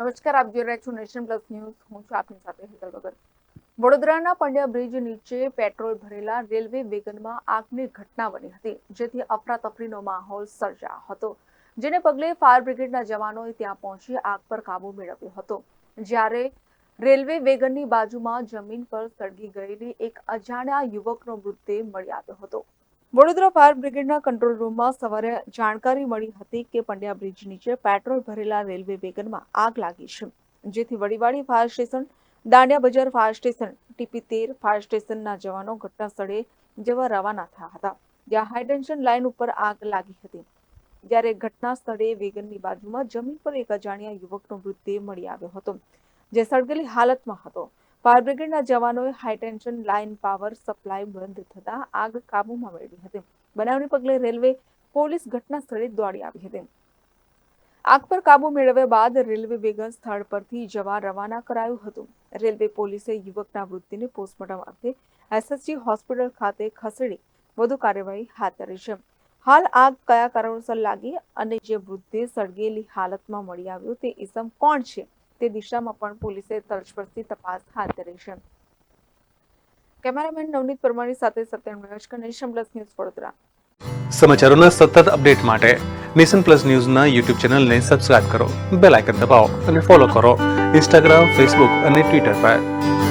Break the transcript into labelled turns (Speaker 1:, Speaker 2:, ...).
Speaker 1: નમસ્કાર, આપ જોઈ રહ્યા છો નેશન પ્લસ ન્યૂઝ. હું છું આપની સાથે હેતલ વગર વડોદરાના પંડ્યા બ્રિજ નીચે પેટ્રોલ ભરેલા રેલવે વેગનમાં આગની ઘટના બની હતી, જેથી અફરાતફરીનો માહોલ સર્જાયો હતો, જેને પગલે ફાયર બ્રિગેડના જવાનોએ ત્યાં પહોંચી આગ પર કાબુ મેળવ્યો હતો. જ્યારે રેલવે વેગનની બાજુમાં જમીન પર સળગી ગયેલી એક અજાણ્યા યુવકનો મૃતદેહ મળી આવ્યો હતો. વડોદરા ફાયર બ્રિગેડના કંટ્રોલ રૂમમાં સવારે જાણકારી મળી હતી કે પંડ્યા બ્રિજ નીચે પેટ્રોલ ભરેલા રેલવે વેગનમાં આગ લાગી છે. જેથી Vadiwadi fire station, Dandiya Bazaar fire station, TP તેર ફાયર સ્ટેશનના જવાનો ઘટનાસ્થળે જવા રવાના થયા હતા. જ્યાં હાઈટેન્શન લાઇન ઉપર આગ લાગી હતી. જ્યારે ઘટના સ્થળે વેગનની બાજુમાં જમીન પર એક અજાણ્યા યુવકનો મૃતદેહ મળી આવ્યો હતો, જે સળગેલી હાલતમાં હતો. ફાયર બ્રિગેડના જવાનોએ હાઈટેન્શન લાઇન પાવર સપ્લાય બંધ થતા આગ કાબૂમાં મેળવી હતી. બનાવને પગલે રેલવે પોલીસ ઘટના સ્થળે દોડી આવી હતી. આગ પર કાબુ મેળવ્યા બાદ રેલવે વેગન સ્થળ પરથી જવા રવાના કરાયું હતું. રેલવે પોલીસે યુવકના વૃત્તિને પોસ્ટમોર્ટમ અર્થે એસએસજી હોસ્પિટલ ખાતે ખસેડી વધુ કાર્યવાહી હાથ ધરી છે. હાલ આગ કયા કારણોસર લાગી અને જે વૃદ્ધે સળગેલી હાલતમાં મળી આવ્યો તે ઇસમ કોણ છે? તે દિશામાં પણ પોલીસે તલસ્પર્શી તપાસ હાથ ધરી છે. કેમેરામેન નવનીત પરમાણી સાથે Satyan nation plus news Vadodara.
Speaker 2: સમાચારોના સતત અપડેટ માટે નેશન પ્લસ ન્યૂઝના યુટ્યુબ ચેનલને સબસ્ક્રાઇબ કરો, બેલ આઇકન દબાવો અને ફોલો કરો ઇન્સ્ટાગ્રામ, ફેસબુક અને ટ્વિટર પર.